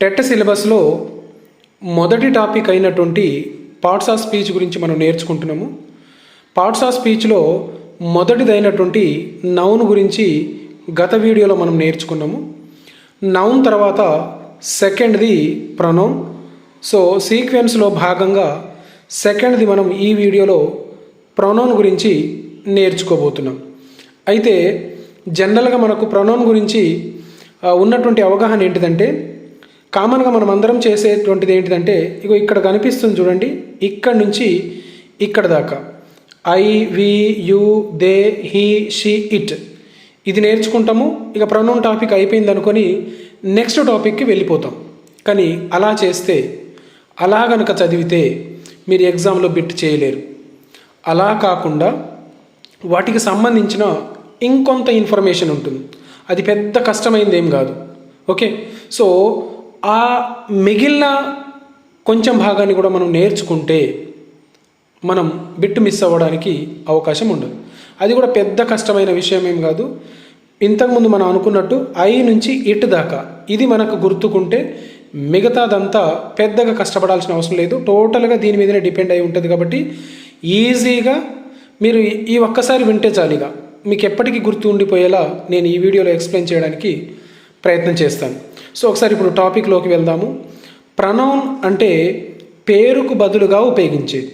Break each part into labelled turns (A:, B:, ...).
A: TET సిలబస్లో మొదటి topic అయినటువంటి పార్ట్స్ ఆఫ్ స్పీచ్ గురించి మనం నేర్చుకుంటున్నాము. పార్ట్స్ ఆఫ్ స్పీచ్లో మొదటిదైనటువంటి నౌన్ గురించి గత వీడియోలో మనం నేర్చుకున్నాము. నౌన్ తర్వాత సెకండ్ది ప్రొనౌన్ సో సీక్వెన్స్లో భాగంగా సెకండ్ది మనం ఈ వీడియోలో ప్రొనౌన్ గురించి నేర్చుకోబోతున్నాం. అయితే జనరల్గా మనకు ప్రొనౌన్ గురించి ఉన్నటువంటి అవగాహన ఏంటిదంటే కామన్గా మనం అందరం చేసేటువంటిది ఏంటిదంటే ఇగో ఇక్కడ కనిపిస్తుంది చూడండి ఇక్కడ నుంచి ఇక్కడ దాకా. I we you they he she it. ఇది నేర్చుకుంటాము ఇక ప్రొనౌన్ టాపిక్ అయిపోయింది అనుకొని నెక్స్ట్ టాపిక్కి వెళ్ళిపోతాం. కానీ అలా చేస్తే అలా కనుక చదివితే మీరు ఎగ్జామ్లో బిట్ చేయలేరు. అలా కాకుండా వాటికి సంబంధించిన ఇంకొంత ఇన్ఫర్మేషన్ ఉంటుంది. అది పెద్ద కష్టమైంది ఏం కాదు. ఓకే? సో ఆ మిగిలిన కొంచెం భాగాన్ని కూడా మనం నేర్చుకుంటే మనం బిట్ మిస్ అవ్వడానికి అవకాశం ఉండదు. అది కూడా పెద్ద కష్టమైన విషయం ఏం కాదు. ఇంతకుముందు మనం అనుకున్నట్టు ఐ నుంచి ఇట్ దాకా ఇది మనకు గుర్తుకుంటే మిగతాదంతా పెద్దగా కష్టపడాల్సిన అవసరం లేదు. టోటల్గా దీని మీదనే డిపెండ్ అయి ఉంటుంది కాబట్టి ఈజీగా మీరు ఈ- ఈ ఒక్కసారి వింటే చాలిగా. మీకు ఎప్పటికీ గుర్తు ఉండిపోయేలా నేను ఈ వీడియోలో ఎక్స్ప్లెయిన్ చేయడానికి ప్రయత్నం చేస్తాను. సో ఒకసారి ఇప్పుడు టాపిక్లోకి వెళ్దాము. ప్రనౌన్ అంటే పేరుకు బదులుగా ఉపయోగించేది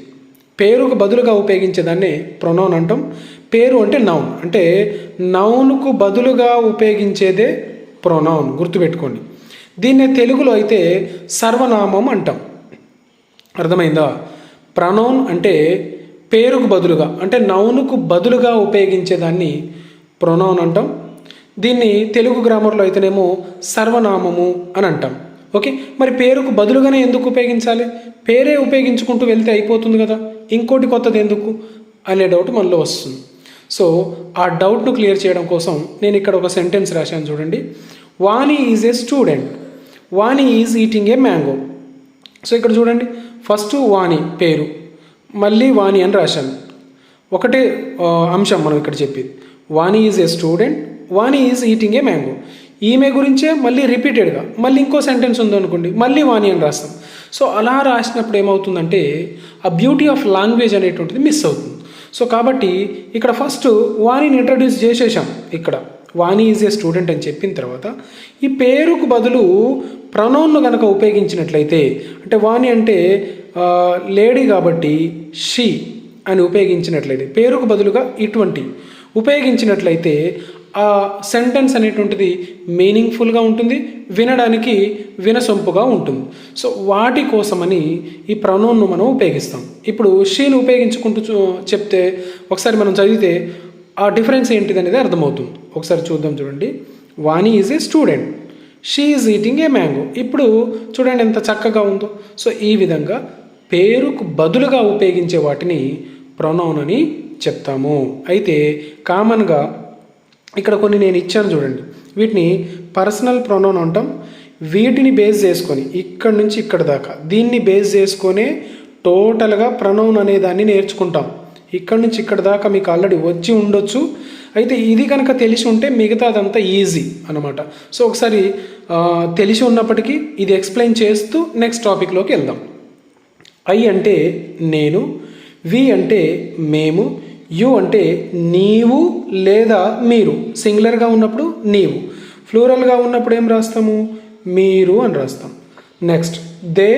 A: పేరుకు బదులుగా ఉపయోగించేదాన్ని ప్రొనౌన్ అంటాం. పేరు అంటే నౌన్ అంటే నౌన్కు బదులుగా ఉపయోగించేదే ప్రొనౌన్ గుర్తుపెట్టుకోండి. దీన్నే తెలుగులో అయితే సర్వనామం అంటాం. అర్థమైందా? ప్రనౌన్ అంటే పేరుకు బదులుగా అంటే నౌనుకు బదులుగా ఉపయోగించేదాన్ని ప్రొనౌన్ అంటాం. దీన్ని తెలుగు గ్రామర్లో అయితేనేమో సర్వనామము అని అంటాం. ఓకే? మరి పేరుకు బదులుగానే ఎందుకు ఉపయోగించాలి? పేరే ఉపయోగించుకుంటూ వెళ్తే అయిపోతుంది కదా. ఇంకోటి కొత్తది ఎందుకు? అనే డౌట్ మనలో వస్తుంది. సో ఆ డౌట్ను క్లియర్ చేయడం కోసం నేను ఇక్కడ ఒక సెంటెన్స్ రాశాను చూడండి. Vani is a student. Vani is eating a mango. So ఇక్కడ చూడండి. ఫస్ట్ వాణి పేరు మళ్ళీ వాణి అని రాశాను. ఒకటే అంశం మనం ఇక్కడ చెప్పేది. Vani is a student Vani is eating a mango ఈమె గురించే మళ్ళీ రిపీటెడ్గా మళ్ళీ ఇంకో సెంటెన్స్ ఉందనుకోండి మళ్ళీ వాణి అని రాస్తాం. సో అలా రాసినప్పుడు ఏమవుతుందంటే ఆ బ్యూటీ ఆఫ్ లాంగ్వేజ్ అనేటువంటిది మిస్ అవుతుంది. సో కాబట్టి ఇక్కడ ఫస్ట్ వాణిని ఇంట్రడ్యూస్ చేసేసాం ఇక్కడ. వాణి ఈజ్ ఏ స్టూడెంట్ అని చెప్పిన తర్వాత ఈ పేరుకు బదులు ప్రొనౌన్ను కనుక ఉపయోగించినట్లయితే అంటే వాణి అంటే లేడీ కాబట్టి షీ అని ఉపయోగించినట్లయితే పేరుకు బదులుగా ఇటువంటి ఉపయోగించినట్లయితే ఆ సెంటెన్స్ అనేటువంటిది మీనింగ్ఫుల్గా ఉంటుంది వినడానికి వినసొంపుగా ఉంటుంది. సో వాటి కోసమని ఈ ప్రొనౌన్ను మనం ఉపయోగిస్తాం. ఇప్పుడు షీని ఉపయోగించుకుంటూ చూ- చెప్తే ఒకసారి మనం చదివితే ఆ డిఫరెన్స్ ఏంటిది అనేది అర్థమవుతుంది. ఒకసారి చూద్దాం చూడండి. Vani is a student she is eating a mango ఇప్పుడు చూడండి ఎంత చక్కగా ఉందో. సో ఈ విధంగా పేరుకు బదులుగా ఉపయోగించే వాటిని ప్రొనౌన్ అని చెప్తాము. అయితే కామన్గా ఇక్కడ కొన్ని నేను ఇచ్చాను చూడండి. వీటిని పర్సనల్ ప్రొనౌన్ అంటాం. వీటిని బేస్ చేసుకొని ఇక్కడ నుంచి ఇక్కడ దాకా. దీన్ని బేస్ చేసుకొనే టోటల్గా ప్రొనౌన్ అనే దాన్ని నేర్చుకుంటాం. ఇక్కడ నుంచి ఇక్కడ దాకా మీకు ఆల్రెడీ వచ్చి ఉండొచ్చు. అయితే ఇది కనుక తెలిసి ఉంటే మిగతాదంతా ఈజీ అనమాట సో ఒకసారి తెలిసి ఉన్నప్పటికీ ఇది ఎక్స్ప్లెయిన్ చేస్తూ నెక్స్ట్ టాపిక్లోకి వెళ్దాం. ఐ అంటే నేను వి అంటే మేము యు అంటే నీవు లేదా మీరు. సింగులర్గా ఉన్నప్పుడు నీవు. ఫ్లూరల్గా ఉన్నప్పుడు ఏం రాస్తాము? మీరు అని రాస్తాం. నెక్స్ట్ దే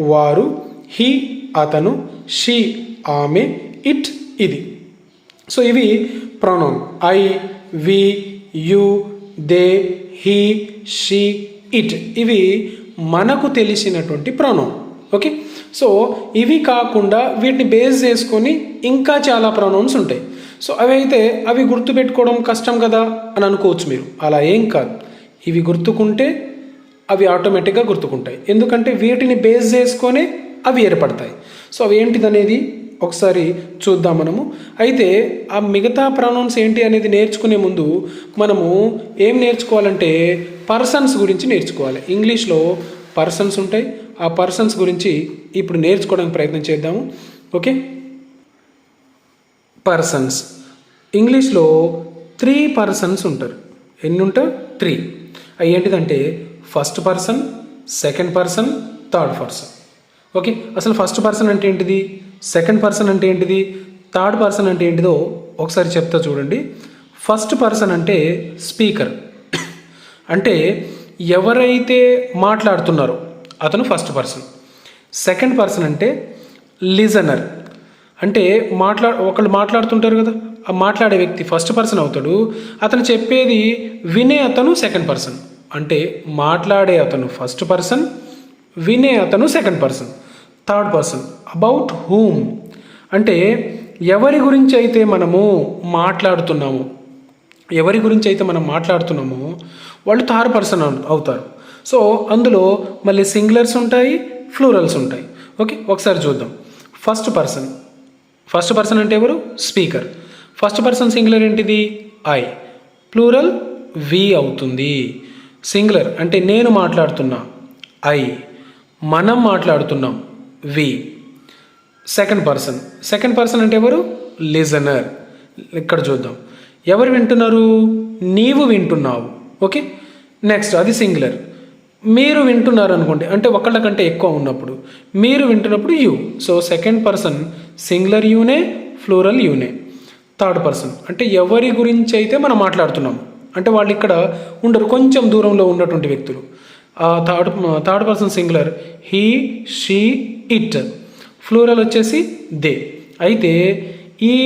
A: వారు హీ అతను షీ ఆమె ఇట్ ఇది. సో ఇవి pronoun I we you they he she it. ఇవి మనకు తెలిసినటువంటి ప్రొనౌన్ ఓకే సో ఇవి కాకుండా వీటిని బేస్ చేసుకొని ఇంకా చాలా ప్రొనౌన్స్ ఉంటాయి. సో అవి అయితే అవి గుర్తుపెట్టుకోవడం కష్టం కదా అని అనుకోవచ్చు మీరు. అలా ఏం కాదు. ఇవి గుర్తుకుంటే అవి ఆటోమేటిక్గా గుర్తుకుంటాయి. ఎందుకంటే వీటిని బేస్ చేసుకొని అవి ఏర్పడతాయి. సో అవి ఏంటిదనేది ఒకసారి చూద్దాం మనము. అయితే ఆ మిగతా ప్రొనౌన్స్ ఏంటి అనేది నేర్చుకునే ముందు మనము ఏం నేర్చుకోవాలంటే పర్సన్స్ గురించి నేర్చుకోవాలి. ఇంగ్లీష్లో పర్సన్స్ ఉంటాయి. ఆ పర్సన్స్ గురించి ఇప్పుడు నేర్చుకోవడానికి ప్రయత్నం చేద్దాము. ఓకే పర్సన్స్ ఇంగ్లీష్లో త్రీ పర్సన్స్ ఉంటారు ఎన్ని ఉంటారు త్రీ అవి ఏంటిదంటే first person second person third person okay అసలు ఫస్ట్ పర్సన్ అంటే ఏంటిది? సెకండ్ పర్సన్ అంటే ఏంటిది? థర్డ్ పర్సన్ అంటే ఏంటిదో ఒకసారి చెప్తా చూడండి. ఫస్ట్ పర్సన్ అంటే స్పీకర్ అంటే ఎవరైతే మాట్లాడుతున్నారో అతను ఫస్ట్ పర్సన్ సెకండ్ పర్సన్ అంటే లిజనర్ అంటే మాట్లా ఒకళ్ళు మాట్లాడుతుంటారు కదా ఆ మాట్లాడే వ్యక్తి ఫస్ట్ పర్సన్ అవుతాడు అతను చెప్పేది వినే అతను సెకండ్ పర్సన్ అంటే మాట్లాడే అతను ఫస్ట్ పర్సన్ వినే అతను second person third person about whom అంటే ఎవరి గురించి అయితే మనము మాట్లాడుతున్నాము ఎవరి గురించి అయితే మనం మాట్లాడుతున్నామో వాళ్ళు థర్డ్ పర్సన్ అవుతారు. సో అందులో మళ్ళీ సింగులర్స్ ఉంటాయి ఫ్లూరల్స్ ఉంటాయి. ఓకే ఒకసారి చూద్దాం. ఫస్ట్ పర్సన్ ఫస్ట్ పర్సన్ అంటే ఎవరు? స్పీకర్ ఫస్ట్ పర్సన్ సింగులర్ ఏంటిది? ఐ ప్లూరల్ వి అవుతుంది. సింగులర్ అంటే నేను మాట్లాడుతున్నా. ఐ మనం మాట్లాడుతున్నాం. We second person second person అంటే ఎవరు? లిజనర్ ఇక్కడ చూద్దాం. ఎవరు వింటున్నారు? నీవు వింటున్నావు. ఓకే నెక్స్ట్ అది సింగులర్ మీరు వింటున్నారు అనుకోండి అంటే ఒకళ్ళ కంటే ఎక్కువ ఉన్నప్పుడు. మీరు వింటున్నప్పుడు you so second person singular యూనే plural యూనే. Third person. అంటే ఎవరి గురించి అయితే మనం మాట్లాడుతున్నాం అంటే వాళ్ళు ఇక్కడ ఉండరు కొంచెం దూరంలో ఉన్నటువంటి వ్యక్తులు. Third third person singular he she it. Plural వచ్చేసి దే. అయితే ఈ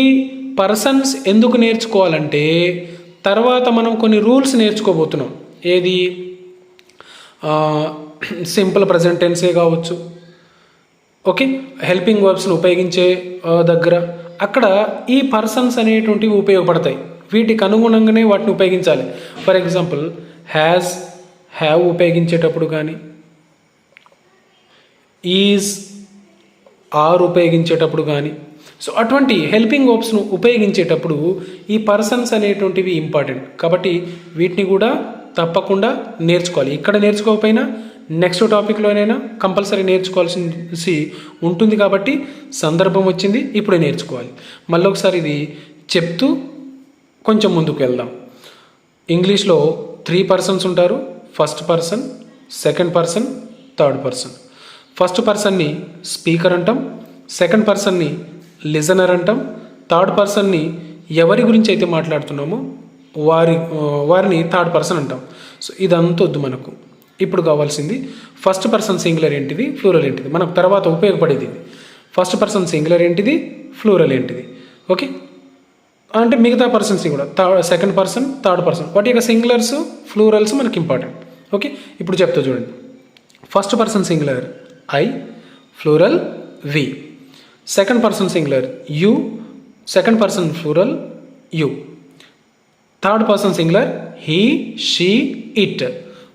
A: పర్సన్స్ ఎందుకు నేర్చుకోవాలంటే తర్వాత మనం కొన్ని రూల్స్ నేర్చుకోబోతున్నాం. ఏది? సింపుల్ ప్రజెంట్ టెన్సే కావచ్చు ఓకే హెల్పింగ్ వర్బ్స్ని ఉపయోగించే దగ్గర. అక్కడ ఈ పర్సన్స్ అనేటువంటివి ఉపయోగపడతాయి. వీటికి అనుగుణంగానే వాటిని ఉపయోగించాలి. ఫర్ ఎగ్జాంపుల్ హ్యాజ్ హ్యావ్ ఉపయోగించేటప్పుడు కానీ ఈజ్ ఆర్ ఉపయోగించేటప్పుడు కానీ సో అటువంటి హెల్పింగ్ వర్బ్స్ను ఉపయోగించేటప్పుడు ఈ పర్సన్స్ అనేటువంటివి ఇంపార్టెంట్. కాబట్టి వీటిని కూడా తప్పకుండా నేర్చుకోవాలి. ఇక్కడ నేర్చుకోకపోయినా నెక్స్ట్ టాపిక్లోనైనా కంపల్సరీ నేర్చుకోవాల్సి ఉంటుంది కాబట్టి సందర్భం వచ్చింది ఇప్పుడే నేర్చుకోవాలి. మళ్ళీ ఒకసారి ఇది చెప్తూ కొంచెం ముందుకు వెళ్దాం. ఇంగ్లీష్లో త్రీ పర్సన్స్ ఉంటారు first person second person third person first పర్సన్ని స్పీకర్ అంటాం సెకండ్ పర్సన్ని లిజనర్ అంటాం థర్డ్ పర్సన్ని ఎవరి గురించి అయితే మాట్లాడుతున్నామో వారి వారిని థర్డ్ పర్సన్ అంటాం. సో ఇదంతా వద్దు మనకు. ఇప్పుడు కావాల్సింది. ఫస్ట్ పర్సన్ సింగులర్ ఏంటిది? ఫ్లూరల్ ఏంటిది? మనకు తర్వాత ఉపయోగపడేది ఇది. ఫస్ట్ పర్సన్ సింగులర్ ఏంటిది? ఫ్లూరల్ ఏంటిది? ఓకే అంటే మిగతా పర్సన్స్ కూడా. Third second person third person వాటి యొక్క సింగులర్స్ ఫ్లూరల్స్ మనకి ఇంపార్టెంట్ ఓకే ఇప్పుడు చెప్తా చూడండి. First person singular I plural we second person singular you second person plural you third person singular he she it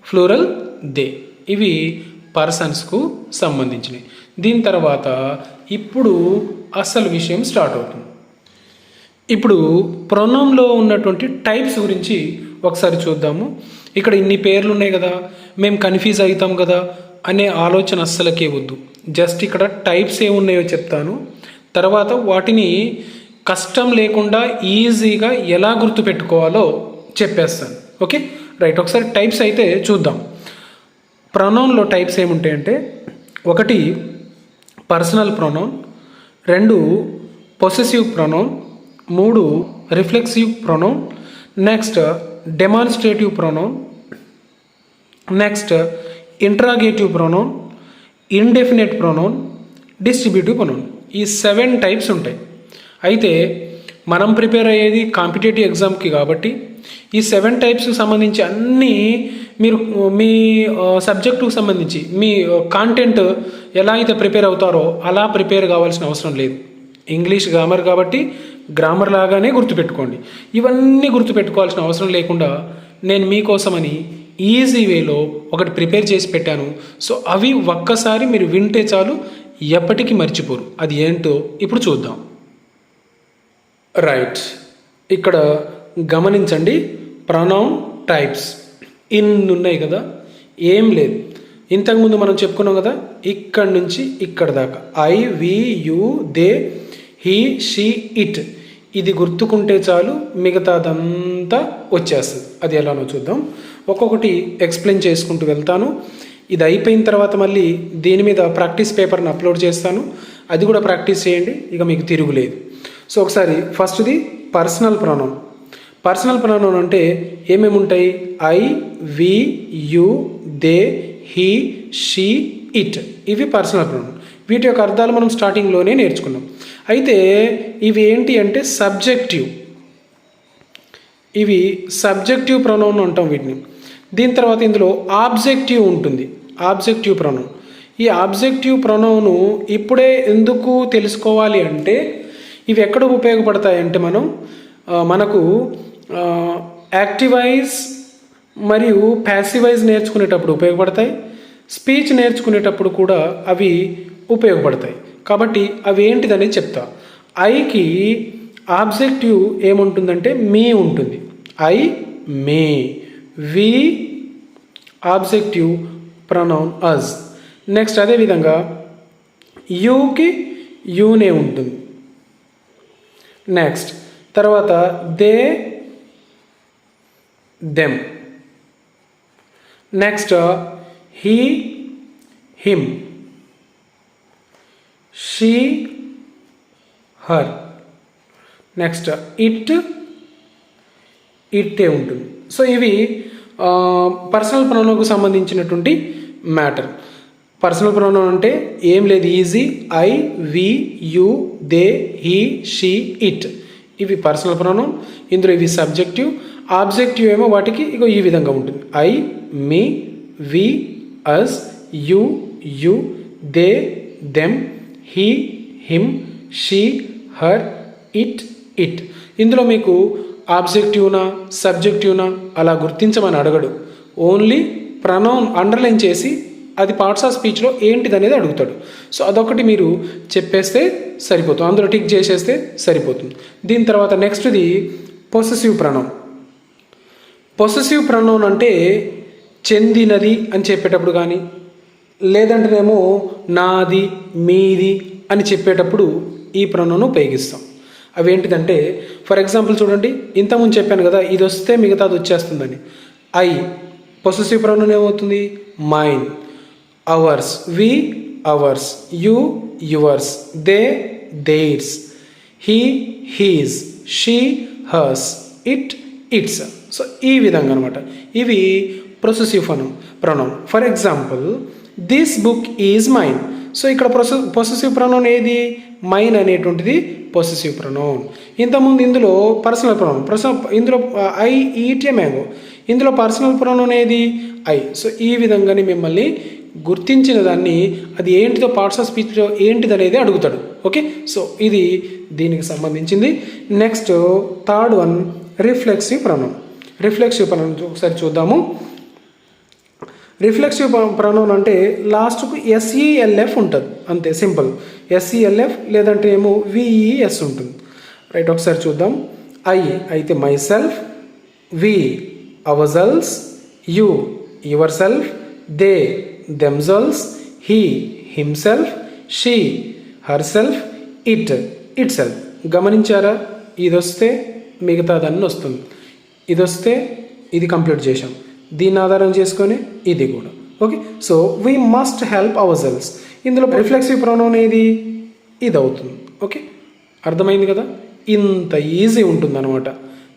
A: plural they. ఇవి పర్సన్స్కు సంబంధించినవి దీని తర్వాత ఇప్పుడు అసలు విషయం స్టార్ట్ అవుతుంది. ఇప్పుడు ప్రొనౌన్లో ఉన్నటువంటి టైప్స్ గురించి ఒకసారి చూద్దాము. ఇక్కడ ఇన్ని పేర్లు ఉన్నాయి కదా మేము కన్ఫ్యూజ్ అవుతాం కదా అనే ఆలోచన అస్సలకే వద్దు. జస్ట్ ఇక్కడ టైప్స్ ఏమున్నాయో చెప్తాను. తర్వాత వాటిని కష్టం లేకుండా ఈజీగా ఎలా గుర్తుపెట్టుకోవాలో చెప్పేస్తాను. ఓకే? రైట్ ఒకసారి టైప్స్ అయితే చూద్దాం. ప్రొనౌన్లో టైప్స్ ఏముంటాయంటే ఒకటి పర్సనల్ ప్రొనౌన్ రెండు పొసెసివ్ ప్రొనౌన్ మూడు reflexive pronoun next demonstrative pronoun next interrogative pronoun indefinite pronoun distributive pronoun. ఈ సెవెన్ టైప్స్ ఉంటాయి. అయితే మనం ప్రిపేర్ అయ్యేది కాంపిటేటివ్ ఎగ్జామ్కి కాబట్టి ఈ సెవెన్ టైప్స్కి సంబంధించి అన్నీ మీరు మీ సబ్జెక్టుకు సంబంధించి మీ కాంటెంట్ ఎలా అయితే ప్రిపేర్ అవుతారో అలా ప్రిపేర్ కావాల్సిన అవసరం లేదు. ఇంగ్లీష్ గ్రామర్ కాబట్టి గ్రామర్ లాగానే గుర్తుపెట్టుకోండి. ఇవన్నీ గుర్తుపెట్టుకోవాల్సిన అవసరం లేకుండా నేను మీకోసమని ఈజీ వేలో ఒకటి ప్రిపేర్ చేసి పెట్టాను. సో అవి ఒక్కసారి మీరు వింటే చాలు ఎప్పటికీ మర్చిపోరు. అది ఏంటో ఇప్పుడు చూద్దాం. రైట్ ఇక్కడ గమనించండి ప్రొనౌన్ టైప్స్ ఇన్ ఉన్నాయి కదా? ఏం లేదు. ఇంతకుముందు మనం చెప్పుకున్నాం కదా ఇక్కడి నుంచి ఇక్కడ దాకా. I we you they he she it ఇది గుర్తుకుంటే చాలు మిగతాదంతా వచ్చేస్తుంది. అది ఎలానో చూద్దాం. ఒక్కొక్కటి ఎక్స్ప్లెయిన్ చేసుకుంటూ వెళ్తాను. ఇది అయిపోయిన తర్వాత మళ్ళీ దీని మీద ప్రాక్టీస్ పేపర్ని అప్లోడ్ చేస్తాను. అది కూడా ప్రాక్టీస్ చేయండి ఇక మీకు తిరుగులేదు. సో ఒకసారి ఫస్ట్ది పర్సనల్ ప్రొనౌన్. పర్సనల్ ప్రొనౌన్ అంటే ఏమేమి ఉంటాయి? I we you they he she it. ఇవి పర్సనల్ ప్రొనౌన్. వీటి యొక్క అర్థాలు మనం స్టార్టింగ్లోనే నేర్చుకున్నాం. అయితే ఇవి ఏంటి అంటే సబ్జెక్టివ్. ఇవి సబ్జెక్టివ్ ప్రొనౌన్ అంటాం వీటిని. దీని తర్వాత ఇందులో ఆబ్జెక్టివ్ ఉంటుంది. Objective pronoun. ఈ ఆబ్జెక్టివ్ ప్రొనౌను ఇప్పుడే ఎందుకు తెలుసుకోవాలి అంటే ఇవి ఎక్కడ ఉపయోగపడతాయంటే మనం మనకు యాక్టివైజ్ మరియు ప్యాసివైజ్ నేర్చుకునేటప్పుడు ఉపయోగపడతాయి. స్పీచ్ నేర్చుకునేటప్పుడు కూడా అవి ఉపయోగపడతాయి. కాబట్టి అవి ఏంటిదని చెప్తా. ఐకి ఆబ్జెక్టివ్ ఏముంటుందంటే మీ ఉంటుంది. I me. We objective pronoun us next అదేవిధంగా యూకి యూనే ఉంటుంది. నెక్స్ట్ తర్వాత they them next he him she her next it ఇట్టే ఉంటుంది. సో ఇవి పర్సనల్ ప్రణాళికకు సంబంధించినటువంటి మ్యాటర్ పర్సనల్ ప్రొనౌన్ అంటే ఏం లేదు easy I we you they he she it ఇవి పర్సనల్ ప్రొనౌన్ ఇందులో ఇవి సబ్జెక్టివ్ ఆబ్జెక్టివ్ ఏమో వాటికి ఇక ఈ విధంగా ఉంటుంది. I me we us you you they them he him she her it it ఇందులో మీకు ఆబ్జెక్టివ్నా సబ్జెక్టివ్నా అలా గుర్తించమని అడగడు. ఓన్లీ ప్రనౌన్ అండర్లైన్ చేసి అది పార్ట్స్ ఆఫ్ స్పీచ్లో ఏంటిది అనేది అడుగుతాడు. సో అదొకటి మీరు చెప్పేస్తే సరిపోతుంది. అందులో టిక్ చేసేస్తే సరిపోతుంది. దీని తర్వాత నెక్స్ట్ది పొసెసివ్ ప్రణం. పొసెసివ్ ప్రణం అంటే చెందినది అని చెప్పేటప్పుడు కానీ లేదంటేనేమో నాది మీది అని చెప్పేటప్పుడు ఈ ప్రణంను ఉపయోగిస్తాం. అవి ఏంటిదంటే ఫర్ ఎగ్జాంపుల్ చూడండి ఇంతకుముందు చెప్పాను కదా ఇది వస్తే మిగతాది వచ్చేస్తుందని. ఐ పొసెసివ్ ప్రణం ఏమవుతుంది? Mine ours we ours you yours they theirs he his she hers it its so ఈ విధంగా అనమాట ఇవి possessive ఫనం pronoun for example this book is mine so ఇక్కడ ప్రొసె పొసెసివ్ ప్రొనౌన్ ఏది? మైన్ అనేటువంటిది పొసెసివ్ ప్రొనౌన్ ఇంతకుముందు ఇందులో పర్సనల్ ప్రొనౌన్ ప్రొస ఇందులో ఐ ఈట్ ఏ మ్యాంగో ఇందులో పర్సనల్ ప్రొనౌన్ ఏది? ఐ సో ఈ విధంగానే మిమ్మల్ని గుర్తించిన దాన్ని అది ఏంటిదో పార్ట్స్ ఆఫ్ స్పీచ్లో ఏంటిది అనేది అడుగుతాడు. ఓకే? సో ఇది దీనికి సంబంధించింది. Next third one reflexive pronoun reflexive pronoun ఒకసారి చూద్దాము. రిఫ్లెక్సివ్ ప్రణం అంటే లాస్ట్కు ఎస్ఈఎల్ఎఫ్ ఉంటుంది. అంతే సింపుల్. ఎస్ఈఎల్ఎఫ్ లేదంటే ఏమో విఈఎస్ ఉంటుంది. రైట్ ఒకసారి చూద్దాం. ఐ అయితే myself we ourselves you yourself they themselves he himself she herself it itself గమనించారా? ఇది వస్తే మిగతాదన్నీ వస్తుంది. ఇది వస్తే ఇది కంప్లీట్ చేశాం. దీన్ని ఆధారం చేసుకొని ఇది కూడా. Okay? So we must help our selves ఇందులో రిఫ్లెక్సివ్ ప్రొనౌన్ ఏది? ఇది అవుతుంది ఓకే? అర్థమైంది కదా? ఇంత ఈజీ ఉంటుందన్నమాట.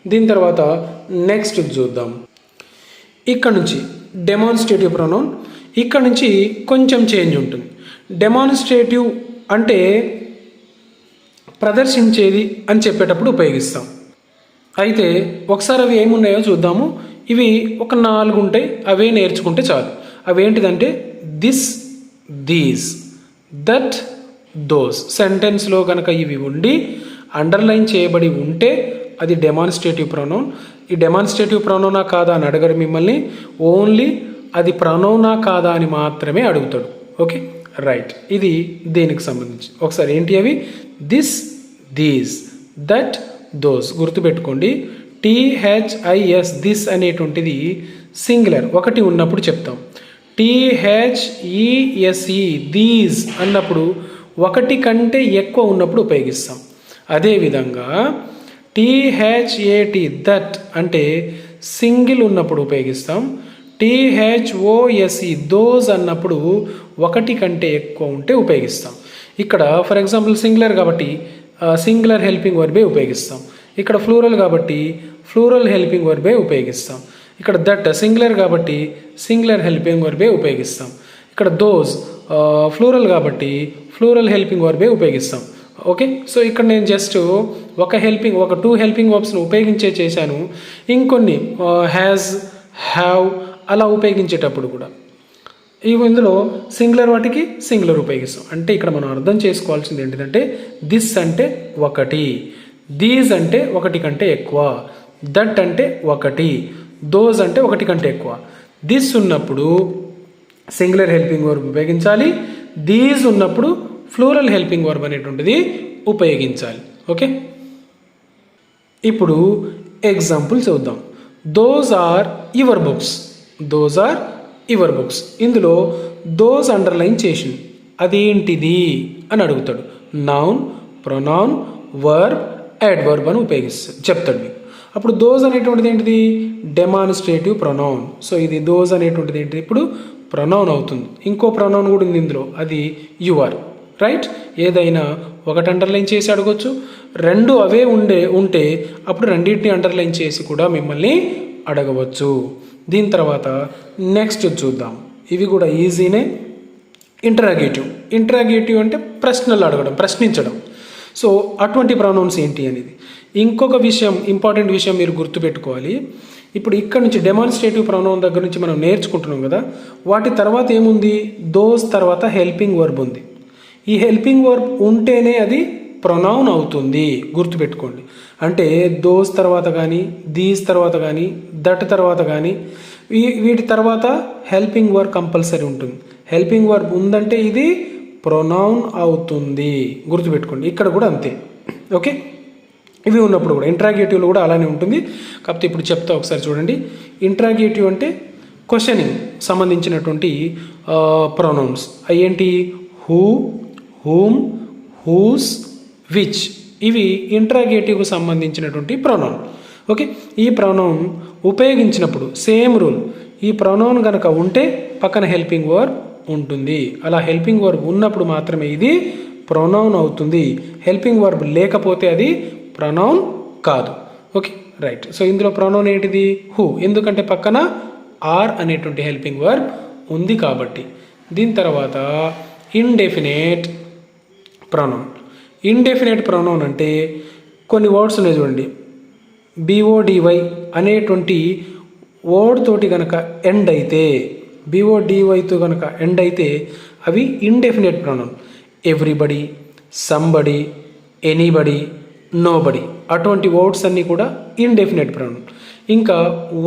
A: దీని తర్వాత నెక్స్ట్ చూద్దాం. ఇక్కడ నుంచి డెమాన్స్ట్రేటివ్ ప్రొనౌన్ ఇక్కడ నుంచి కొంచెం చేంజ్ ఉంటుంది. డెమాన్స్ట్రేటివ్ అంటే ప్రదర్శించేది అని చెప్పేటప్పుడు ఉపయోగిస్తాం. అయితే ఒకసారి అవి ఏమున్నాయో చూద్దాము. ఇవి ఒక నాలుగు ఉంటాయి. అవే నేర్చుకుంటే చాలు. అవి ఏంటిదంటే దిస్ దీస్ దట్ దోస్ సెంటెన్స్లో కనుక ఇవి ఉండి అండర్లైన్ చేయబడి ఉంటే అది డెమాన్స్ట్రేటివ్ ప్రొనౌన్ ఈ డెమాన్స్ట్రేటివ్ ప్రొనౌనా కాదా అని అడగరు మిమ్మల్ని. ఓన్లీ అది ప్రొనౌనా కాదా అని మాత్రమే అడుగుతాడు. ఓకే? రైట్. ఇది దేనికి సంబంధించి? ఒకసారి ఏంటి అవి? This these that those. గుర్తుపెట్టుకోండి. T H I S this అనేటువంటిది సింగులర్. ఒకటి ఉన్నప్పుడు చెప్తాం. టీహెచ్ఈఎస్ఈ దీస్ అన్నప్పుడు ఒకటి కంటే ఎక్కువ ఉన్నప్పుడు ఉపయోగిస్తాం. అదేవిధంగా టీహెచ్ఏటి దట్ అంటే సింగిల్ ఉన్నప్పుడు ఉపయోగిస్తాం. టిహెచ్ఓఎస్ఈ దోస్ అన్నప్పుడు ఒకటి కంటే ఎక్కువ ఉంటే ఉపయోగిస్తాం. ఇక్కడ ఫర్ ఎగ్జాంపుల్ సింగులర్ కాబట్టి సింగులర్ హెల్పింగ్ వర్బే ఉపయోగిస్తాం. ఇక్కడ ఫ్లూరల్ కాబట్టి ఫ్లూరల్ హెల్పింగ్ వర్బే ఉపయోగిస్తాం. ఇక్కడ దట్ సింగులర్ కాబట్టి సింగులర్ హెల్పింగ్ వర్బే ఉపయోగిస్తాం. ఇక్కడ దోస్ ఫ్లూరల్ కాబట్టి ఫ్లూరల్ హెల్పింగ్ వర్బే ఉపయోగిస్తాం. ఓకే సో ఇక్కడ నేను జస్ట్ ఒక హెల్పింగ్ ఒక టూ హెల్పింగ్ వర్బ్స్ని ఉపయోగించే చేశాను. ఇంకొన్ని హ్యాజ్ హ్యావ్ అలా ఉపయోగించేటప్పుడు కూడా. ఇవి ఇందులో సింగులర్ వాటికి సింగులర్ ఉపయోగిస్తాం. అంటే ఇక్కడ మనం అర్థం చేసుకోవాల్సింది ఏంటిదంటే దిస్ అంటే ఒకటి దీస్ అంటే ఒకటి కంటే ఎక్కువ దట్ అంటే ఒకటి దోస్ అంటే ఒకటి కంటే ఎక్కువ. దిస్ ఉన్నప్పుడు సింగులర్ హెల్పింగ్ వర్బ్ ఉపయోగించాలి దీస్ ఉన్నప్పుడు ఫ్లూరల్ హెల్పింగ్ వర్బ్ అనేటువంటిది ఉపయోగించాలి. ఓకే? ఇప్పుడు ఎగ్జాంపుల్ చూద్దాం. Those are your books those are your books ఇందులో దోస్ అండర్లైన్ చేసి అదేంటిది అని అడుగుతాడు. నౌన్ ప్రొనౌన్ వర్బ్ యాడ్వర్బ్ అని ఉపయోగిస్తాడు చెప్తాడు మీకు. అప్పుడు దోస్ అనేటువంటిది ఏంటిది? డెమాన్స్ట్రేటివ్ ప్రొనౌన్ సో ఇది దోస్ అనేటువంటిది ఏంటిది? ఇప్పుడు ప్రొనౌన్ అవుతుంది. ఇంకో ప్రొనౌన్ కూడా ఉంది ఇందులో. అది యువర్ రైట్ ఏదైనా ఒకటి అండర్లైన్ చేసి అడగొచ్చు. రెండు అవే ఉండే ఉంటే అప్పుడు రెండింటిని అండర్లైన్ చేసి కూడా మిమ్మల్ని అడగవచ్చు. దీని తర్వాత నెక్స్ట్ చూద్దాం. ఇవి కూడా ఈజీనే ఇంటరాగేటివ్ ఇంటరాగేటివ్ అంటే ప్రశ్నలు అడగడం ప్రశ్నించడం. సో అటువంటి ప్రొనౌన్స్ ఏంటి అనేది. ఇంకొక విషయం ఇంపార్టెంట్ విషయం మీరు గుర్తుపెట్టుకోవాలి. ఇప్పుడు ఇక్కడ నుంచి డెమాన్స్ట్రేటివ్ ప్రొనౌన్ దగ్గర నుంచి మనం నేర్చుకుంటున్నాం కదా. వాటి తర్వాత ఏముంది? దోస్ తర్వాత హెల్పింగ్ వర్బ్ ఉంది. ఈ హెల్పింగ్ వర్బ్ ఉంటేనే అది ప్రొనౌన్ అవుతుంది. గుర్తుపెట్టుకోండి. అంటే దోస్ తర్వాత కానీ దీస్ తర్వాత కానీ దట్ తర్వాత కానీ వీ వీటి తర్వాత హెల్పింగ్ వర్బ్ కంపల్సరీ ఉంటుంది. హెల్పింగ్ వర్బ్ ఉందంటే ఇది ప్రొనౌన్ అవుతుంది. గుర్తుపెట్టుకోండి. ఇక్కడ కూడా అంతే. ఓకే? ఇవి ఉన్నప్పుడు కూడా. ఇంట్రాగేటివ్లో కూడా అలానే ఉంటుంది. కాకపోతే ఇప్పుడు చెప్తా ఒకసారి చూడండి. ఇంట్రాగేటివ్ అంటే క్వశ్చనింగ్ సంబంధించినటువంటి ప్రొనౌన్స్. అవి ఏంటి హూ హూమ్ హూస్ విచ్ ఇవి ఇంట్రాగేటివ్కు సంబంధించినటువంటి ప్రొనౌన్ ఓకే ఈ ప్రొనౌన్ ఉపయోగించినప్పుడు సేమ్ రూల్ ఈ ప్రొనౌన్ కనుక ఉంటే పక్కన హెల్పింగ్ వర్బ్ ఉంటుంది. అలా హెల్పింగ్ వర్బ్ ఉన్నప్పుడు మాత్రమే ఇది ప్రొనౌన్ అవుతుంది. హెల్పింగ్ వర్బ్ లేకపోతే అది ప్రొనౌన్ కాదు. ఓకే రైట్ సో ఇందులో ప్రొనౌన్ ఏంటిది? హూ ఎందుకంటే పక్కన ఆర్ అనేటువంటి హెల్పింగ్ వర్బ్ ఉంది కాబట్టి. దీని తర్వాత ఇండెఫినేట్ ప్రొనౌన్ ఇండెఫినెట్ ప్రొనౌన్ అంటే కొన్ని వర్డ్స్ ఉన్నాయి చూడండి. బీఓడివై అనేటువంటి వర్డ్ తోటి కనుక ఎండ్ అయితే బీఓడివైతో కనుక ఎండ్ అయితే అవి indefinite pronoun everybody somebody anybody nobody అటువంటి వర్డ్స్ అన్నీ కూడా ఇండెఫినెట్ ప్రొనౌన్ ఇంకా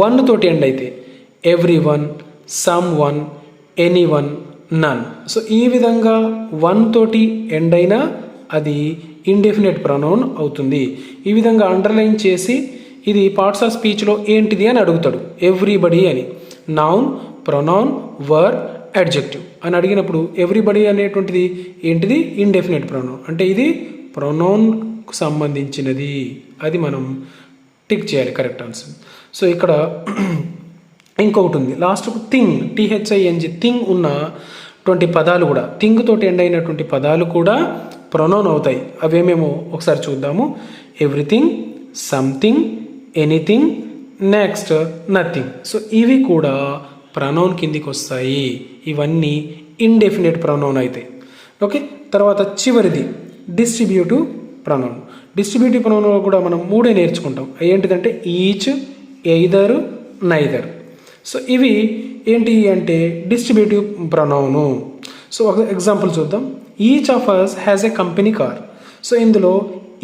A: వన్ తోటి ఎండ్ అయితే everyone someone anyone none so ఈ విధంగా వన్ తోటి ఎండ్ అయినా అది ఇండెఫినెట్ ప్రొనౌన్ అవుతుంది. ఈ విధంగా అండర్లైన్ చేసి ఇది పార్ట్స్ ఆఫ్ స్పీచ్లో ఏంటిది అని అడుగుతాడు. ఎవ్రీబడి అని. నౌన్ ప్రొనౌన్ వర్ అడ్జెక్టివ్ అని అడిగినప్పుడు ఎవ్రీబడి అనేటువంటిది ఏంటిది? ఇండెఫినెట్ ప్రొనౌన్ అంటే ఇది ప్రొనౌన్కు సంబంధించినది. అది మనం టిక్ చేయాలి కరెక్ట్ ఆన్సర్ సో ఇక్కడ ఇంకొకటి ఉంది. లాస్ట్ థింగ్ టిహెచ్ఐఎన్జి థింగ్ ఉన్నటువంటి పదాలు కూడా థింగ్ తోటి ఎండ్ అయినటువంటి పదాలు కూడా ప్రొనౌన్ అవుతాయి. అవేమేమో ఒకసారి చూద్దాము. Everything something anything next nothing so ఇవి కూడా ప్రొనౌన్ కిందికి వస్తాయి. ఇవన్నీ ఇండెఫినెట్ ప్రొనౌన్ అవుతాయి ఓకే తర్వాత చివరిది డిస్ట్రిబ్యూటివ్ ప్రొనౌన్ డిస్ట్రిబ్యూటివ్ ప్రొనౌన్లో కూడా మనం మూడే నేర్చుకుంటాం. ఏంటిదంటే ఈచ్ ఎయిదర్ నైదర్ సో ఇవి ఏంటి అంటే డిస్ట్రిబ్యూటివ్ ప్రొనౌను సో ఒక ఎగ్జాంపుల్ చూద్దాం. Each of us has a company car so ఇందులో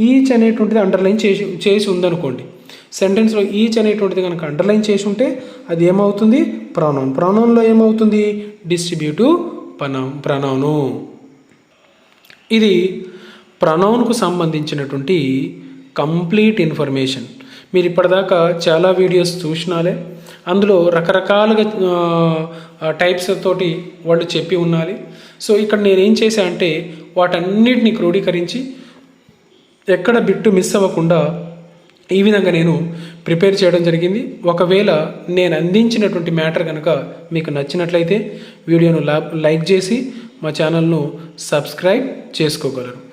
A: ఈచ్ అనేటువంటిది అండర్లైన్ చేసి చేసి ఉందనుకోండి. సెంటెన్స్లో ఈచ్ అనేటువంటిది కనుక అండర్లైన్ చేసి ఉంటే అది ఏమవుతుంది? ప్రొనౌన్ ప్రొనౌన్లో ఏమవుతుంది? డిస్ట్రిబ్యూటివ్ ప్రనౌ ప్రొనౌను ఇది ప్రొనౌన్కు సంబంధించినటువంటి కంప్లీట్ ఇన్ఫర్మేషన్ మీరు ఇప్పటిదాకా చాలా వీడియోస్ చూసినాలే. అందులో రకరకాలుగా టైప్స్ తోటి వాళ్ళు చెప్పి ఉండాలి. సో ఇక్కడ నేను ఏం చేశా అంటే వాటన్నిటిని క్రోడీకరించి ఎక్కడ బిట్టు మిస్ అవ్వకుండా ఈ విధంగా నేను ప్రిపేర్ చేయడం జరిగింది. ఒకవేళ నేను అందించినటువంటి మ్యాటర్ కనుక మీకు నచ్చినట్లయితే వీడియోను లా- లైక్ చేసి మా ఛానల్ను సబ్స్క్రైబ్ చేసుకోగలరు.